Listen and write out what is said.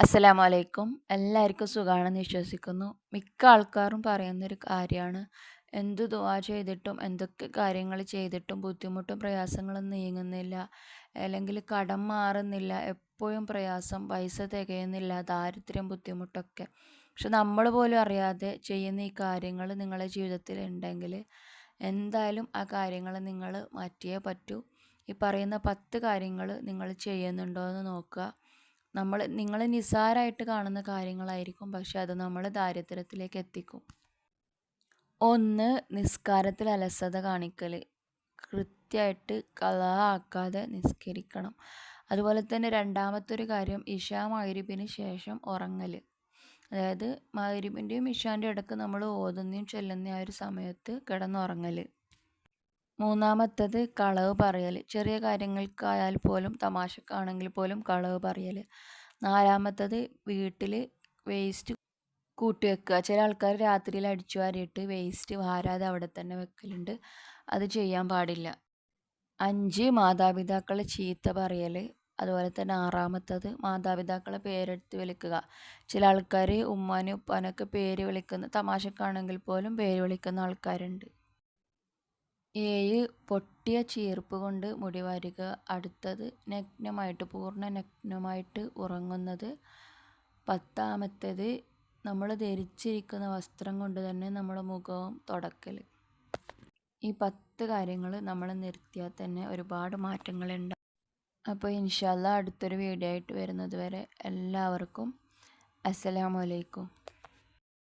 അസ്സലാമു അലൈക്കും. എല്ലാവർക്കും സുഖമാണെന്ന് വിശ്വസിക്കുന്നു. മിക്ക ആൾക്കാരും പറയുന്നൊരു കാര്യമാണ് എന്ത് ദുവാ ചെയ്തിട്ടും എന്തൊക്കെ കാര്യങ്ങൾ ചെയ്തിട്ടും ബുദ്ധിമുട്ടും പ്രയാസങ്ങളും നീങ്ങുന്നില്ല. അല്ലെങ്കിൽ കടം മാറുന്നില്ല. എപ്പോഴും പ്രയാസം, പൈസ തികയുന്നില്ല, ദാരിദ്ര്യം, ബുദ്ധിമുട്ടൊക്കെ. പക്ഷെ നമ്മൾ പോലും അറിയാതെ ചെയ്യുന്ന ഈ കാര്യങ്ങൾ നിങ്ങളുടെ ജീവിതത്തിൽ ഉണ്ടെങ്കിൽ എന്തായാലും ആ കാര്യങ്ങൾ നിങ്ങൾ മാറ്റിയേ പറ്റൂ. ഈ പറയുന്ന 10 കാര്യങ്ങൾ നിങ്ങൾ ചെയ്യുന്നുണ്ടോ എന്ന് നോക്കുക. നമ്മൾ നിങ്ങൾ നിസ്സാരമായിട്ട് കാണുന്ന കാര്യങ്ങളായിരിക്കും പക്ഷെ അത് നമ്മളെ ദാരിദ്ര്യത്തിലേക്ക് എത്തിക്കും. ഒന്ന് നിസ്കാരത്തിൽ അലസത കാണിക്കൽ. കൃത്യമായിട്ട് കഥ ആക്കാതെ നിസ്കരിക്കണം. അതുപോലെ തന്നെ രണ്ടാമത്തെ ഒരു കാര്യം ഇശാ മഗ്‌രിബിന് ശേഷം ഉറങ്ങൽ. അതായത് മഹരിബിന്റെയും ഇഷാന്റെയും ഇടയ്ക്ക് നമ്മൾ ഓതുന്നതും ചെല്ലുന്ന ആ ഒരു സമയത്ത് കിടന്നുറങ്ങൽ. മൂന്നാമത്തേത് കളവ് പറയൽ. ചെറിയ കാര്യങ്ങൾക്കായാൽ പോലും തമാശക്കാണെങ്കിൽ പോലും കളവ് പറയൽ. നാലാമത്തത് വീട്ടിൽ വേസ്റ്റ് കൂട്ടി വെക്കുക. ചില ആൾക്കാർ രാത്രിയിൽ അടിച്ചു വാരിയിട്ട് വേസ്റ്റ് വാരാതെ അവിടെ തന്നെ വെക്കലുണ്ട്. അത് ചെയ്യാൻ പാടില്ല. അഞ്ച് മാതാപിതാക്കളെ ചീത്ത പറയൽ. അതുപോലെ തന്നെ ആറാമത്തത് മാതാപിതാക്കളെ പേരെടുത്ത് വിളിക്കുക. ചില ആൾക്കാർ ഉമ്മാനും ഉപ്പാനൊക്കെ പേര് വിളിക്കുന്ന തമാശക്കാണെങ്കിൽ പോലും പേര് വിളിക്കുന്ന ആൾക്കാരുണ്ട്. 7 പൊട്ടിയ ചീർപ്പ് കൊണ്ട് മുടി വാരുക. അടുത്തത് നഗ്നമായിട്ട് പൂർണ നഗ്നമായിട്ട് ഉറങ്ങുന്നത്. പത്താമത്തേത് നമ്മൾ ധരിച്ചിരിക്കുന്ന വസ്ത്രം കൊണ്ട് തന്നെ നമ്മുടെ മുഖവും തുടക്കൽ. ഈ 10 കാര്യങ്ങൾ നമ്മൾ നിർത്തിയാൽ തന്നെ ഒരുപാട് മാറ്റങ്ങളുണ്ടാകും അപ്പോൾ ഇൻഷാ അല്ലാഹ് അടുത്തൊരു വീഡിയോ ആയിട്ട് വരുന്നത് വരെ എല്ലാവർക്കും അസ്സലാമു അലൈക്കും.